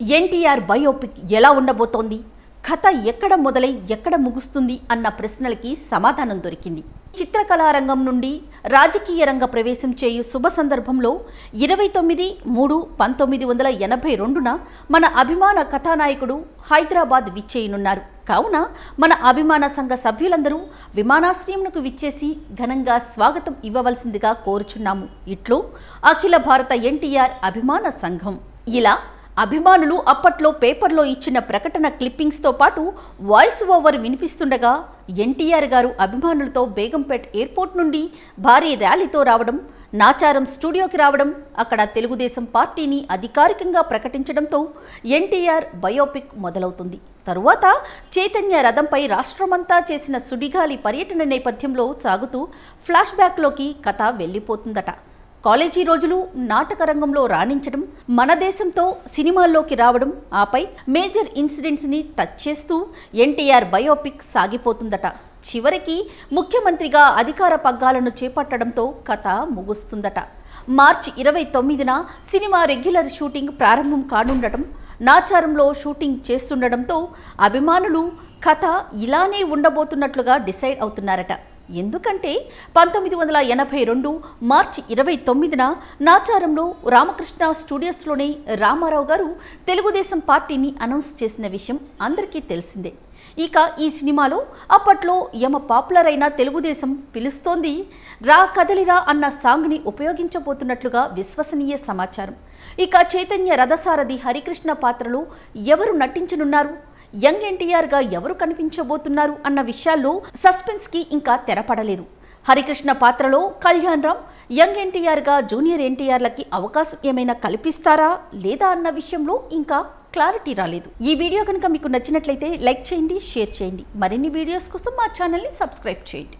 NTR biopic ఎలా ఉండబోతోంది? కథ ఎక్కడ మొదలై ఎక్కడ ముగుస్తుంది అన్న ప్రశ్నలకి సమాధానం దొరికింది. చిత్రకళారంగం నుండి రాజకీయ రంగ ప్రవేశం చేయు శుభ సందర్భంలో ఇరవై తొమ్మిది మూడు పంతొమ్మిది వందల ఎనభై రెండున మన అభిమాన కథానాయకుడు హైదరాబాద్ విచ్చేయనున్నారు. కావున మన అభిమాన సంఘ సభ్యులందరూ విమానాశ్రయంకు విచ్చేసి ఘనంగా స్వాగతం ఇవ్వవలసిందిగా కోరుచున్నాము. ఇట్లు అఖిల భారత ఎన్టీఆర్ అభిమాన సంఘం. ఇలా అభిమానులు అప్పట్లో పేపర్లో ఇచ్చిన ప్రకటన క్లిప్పింగ్స్తో పాటు వాయిస్ ఓవర్ వినిపిస్తుండగా ఎన్టీఆర్ గారు అభిమానులతో బేగంపేట్ ఎయిర్పోర్ట్ నుండి భారీ ర్యాలీతో రావడం నాచారం స్టూడియోకి రావడం అక్కడ తెలుగుదేశం పార్టీని అధికారికంగా ప్రకటించడంతో ఎన్టీఆర్ బయోపిక్ మొదలవుతుంది. తరువాత చైతన్య రథంపై రాష్ట్రమంతా చేసిన సుడిగాలి పర్యటన నేపథ్యంలో సాగుతూ ఫ్లాష్ బ్యాక్లోకి కథ వెళ్ళిపోతుందట. కాలేజీ రోజులు నాటక రంగంలో రాణించడం మన దేశంతో సినిమాల్లోకి రావడం ఆపై మేజర్ ఇన్సిడెంట్స్ని టచ్ చేస్తూ ఎన్టీఆర్ బయోపిక్ సాగిపోతుందట. చివరికి ముఖ్యమంత్రిగా అధికార పగ్గాలను చేపట్టడంతో కథ ముగుస్తుందట. మార్చి ఇరవై తొమ్మిదిన సినిమా రెగ్యులర్ షూటింగ్ ప్రారంభం కానుండటం నాచారంలో షూటింగ్ చేస్తుండడంతో అభిమానులు కథ ఇలానే ఉండబోతున్నట్లుగా డిసైడ్ అవుతున్నారట. ఎందుకంటే పంతొమ్మిది వందల ఎనభై రెండు మార్చి ఇరవై తొమ్మిదిన నాచారంలో రామకృష్ణ స్టూడియోస్లోనే రామారావు గారు తెలుగుదేశం పార్టీని అనౌన్స్ చేసిన విషయం అందరికీ తెలిసిందే. ఇక ఈ సినిమాలో అప్పట్లో యమ పాపులర్ అయిన తెలుగుదేశం పిలుస్తోంది రా కదలిరా అన్న సాంగ్ని ఉపయోగించబోతున్నట్లుగా విశ్వసనీయ సమాచారం. ఇక చైతన్య రథసారథి హరికృష్ణ పాత్రలో ఎవరు నటించనున్నారు? యంగ్ ఎన్టీఆర్గా ఎవరు కనిపించబోతున్నారు అన్న విషయాల్లో సస్పెన్స్కి ఇంకా తెరపడలేదు. హరికృష్ణ పాత్రలో కళ్యాణ్ రామ్ యంగ్ ఎన్టీఆర్గా జూనియర్ ఎన్టీఆర్లకి అవకాశం ఏమైనా కల్పిస్తారా లేదా అన్న విషయంలో ఇంకా క్లారిటీ రాలేదు. ఈ వీడియో కనుక మీకు నచ్చినట్లయితే లైక్ చేయండి షేర్ చేయండి. మరిన్ని వీడియోస్ కోసం మా ఛానల్ని సబ్స్క్రైబ్ చేయండి.